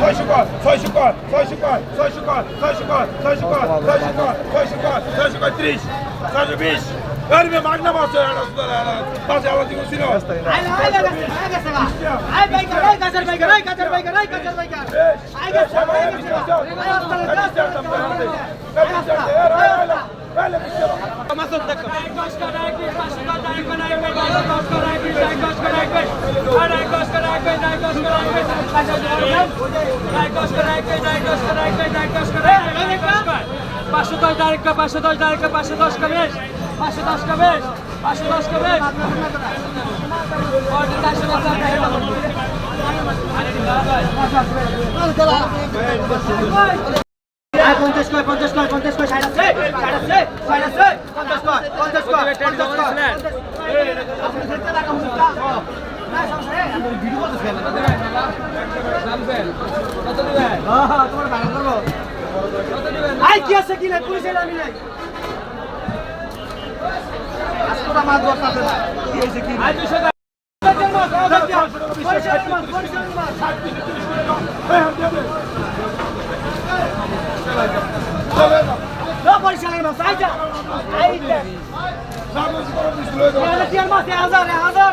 ছয়শো কর ছয়শো কর ছয়শো কর ছয়শো কর ছয়শো কর ছয়শো কর ছয়শো কর ছয়শো কর ছয়শো কর ত্রিশ ছয়শো বিশ ধরবে মাগনা মাছ পাশে আমার দিকে ছিল পাঁচশো দশ ডাইরেক্ট পাঁচশো দশ ডাইরেক্ট পাঁচশো দশ কবে পাঁচশো দশ কবে পাঁচশো দশ কবে পঞ্চাশ কয় পঞ্চাশ কয় পঞ্চাশ কয় ষাট আছে ষাট আছে ষাট আছে পঞ্চাশ কয় পঞ্চাশ কয় পঞ্চাশ কয় আই কি আছে কি নাই? পুলিশের আমি নাই। আজকোটা মাছ ধরতে হবে না কি হইছে কি আই 200 টাকা পরিচালনা মাছ আইটা আইটা হাজার হাজার।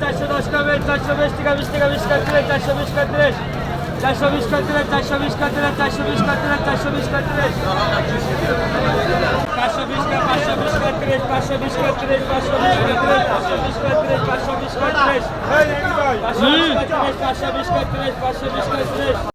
চারশো দশ কবে চারশো বিশ টাকা বিশ টাকা বিশ কাটলে চারশো বিশ কাটলে চারশো বিশ কাটলে চারশো বিশ কাটলে চারশো বিশ কাটলে চারশো বিশ কাটলে পাঁচশো বিশ কা পাঁচশো বিশ কাটলে পাঁচশো বিশ কাটলে পাঁচশো বিশ কাটলে পাঁচশো বিশ কাটলে পাঁচশো বিশ কাটলে পাঁচশো বিশ কাটলে পাঁচশো বিশ কাটলে পাঁচশো বিশ কাটলে